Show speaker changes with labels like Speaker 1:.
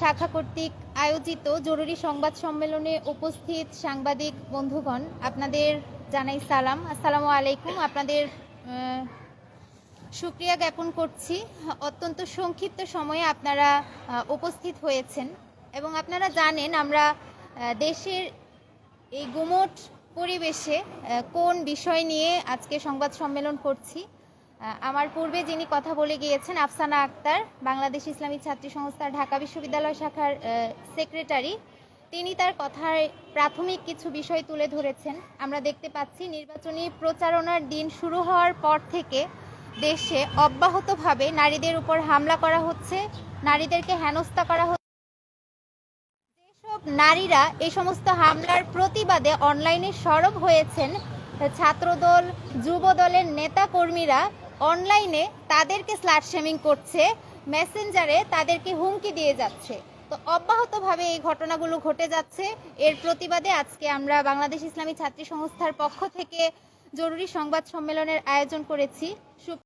Speaker 1: শাখা কর্তৃক আয়োজিত জরুরি সংবাদ সম্মেলনে উপস্থিত সাংবাদিক বন্ধুগণ, আপনাদের জানাই সালাম। আসসালামু আলাইকুম। আপনাদের সুক্রিয়া জ্ঞাপন করছি। অত্যন্ত সংক্ষিপ্ত সময়ে আপনারা উপস্থিত হয়েছেন এবং আপনারা জানেন আমরা দেশের এই গুমট পরিবেশে কোন বিষয় নিয়ে আজকে সংবাদ সম্মেলন করছি। আমার পূর্বে যিনি কথা বলে গিয়েছেন, আফসানা আক্তার, বাংলাদেশ ইসলামী ছাত্রী সংস্থা, ঢাকা বিশ্ববিদ্যালয় শাখার সেক্রেটারি তিনি তার কথায় প্রাথমিক কিছু বিষয় তুলে ধরেছেন। আমরা দেখতে পাচ্ছি নির্বাচনী প্রচারণার দিন শুরু হওয়ার পর থেকে দেশে অব্যাহতভাবে নারীদের উপর হামলা করা হচ্ছে। নারীদেরকে হেনস্থা করা হচ্ছে। নারীরা এই সমস্ত হামলার প্রতিবাদে অনলাইনে সরব হয়েছেন, ছাত্রদল যুব দলের নেতা কর্মীরা অনলাইনে তাদেরকে স্লাট শেমিং করছে, মেসেঞ্জারে তাদেরকে হুমকি দিয়ে যাচ্ছে। তো অব্যাহতভাবে এই ঘটনাগুলো ঘটে যাচ্ছে। এর প্রতিবাদে আজকে আমরা বাংলাদেশ ইসলামী ছাত্রী সংস্থার পক্ষ থেকে জরুরি সংবাদ সম্মেলনের আয়োজন করেছি।